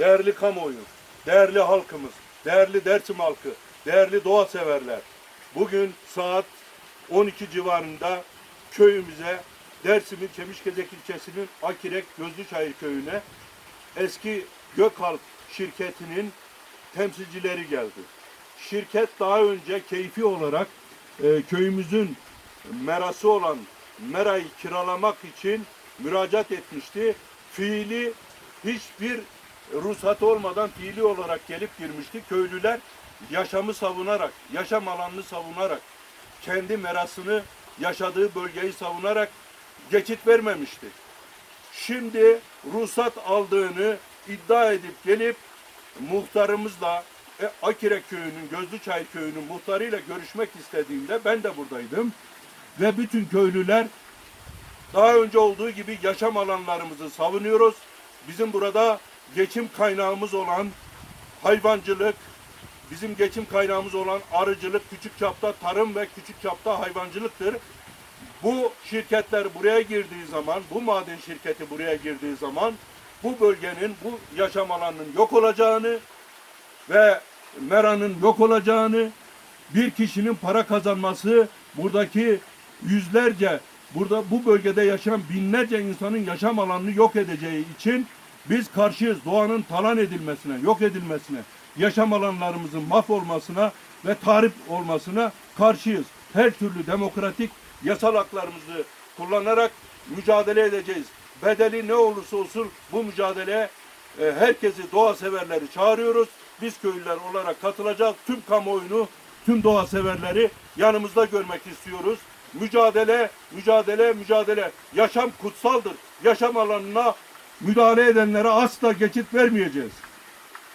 değerli kamuoyu, değerli halkımız, değerli Dersim halkı, değerli doğa severler. Bugün saat 12 civarında köyümüze Dersim'in Çemişgezek ilçesinin Akirek Gözlüçayır köyüne eski Gökalp şirketinin temsilcileri geldi. Şirket daha önce keyfi olarak e, köyümüzün merası olan merayı kiralamak için müracaat etmişti. Fiili hiçbir ruhsat olmadan fiili olarak gelip girmişti. Köylüler yaşamı savunarak, yaşam alanını savunarak, kendi merasını yaşadığı bölgeyi savunarak geçit vermemişti. Şimdi ruhsat aldığını iddia edip gelip muhtarımızla e, Akire köyünün, Gözlüçay köyünün muhtarıyla görüşmek istediğimde ben de buradaydım. Ve bütün köylüler daha önce olduğu gibi yaşam alanlarımızı savunuyoruz. Bizim burada geçim kaynağımız olan hayvancılık, bizim geçim kaynağımız olan arıcılık, küçük çapta tarım ve küçük çapta hayvancılıktır. Bu şirketler buraya girdiği zaman, bu maden şirketi buraya girdiği zaman bu bölgenin, bu yaşam alanının yok olacağını ve meranın yok olacağını, bir kişinin para kazanması buradaki yüzlerce, burada bu bölgede yaşayan binlerce insanın yaşam alanını yok edeceği için biz karşıyız. Doğanın talan edilmesine, yok edilmesine, yaşam alanlarımızın mahvolmasına ve tahrip olmasına karşıyız. Her türlü demokratik yasal haklarımızı kullanarak mücadele edeceğiz. Bedeli ne olursa olsun bu mücadeleye herkesi doğa severleri çağırıyoruz. Biz köylüler olarak katılacağız. Tüm kamuoyunu, tüm doğa severleri yanımızda görmek istiyoruz. Mücadele, mücadele, mücadele. Yaşam kutsaldır. Yaşam alanına müdahale edenlere asla geçit vermeyeceğiz.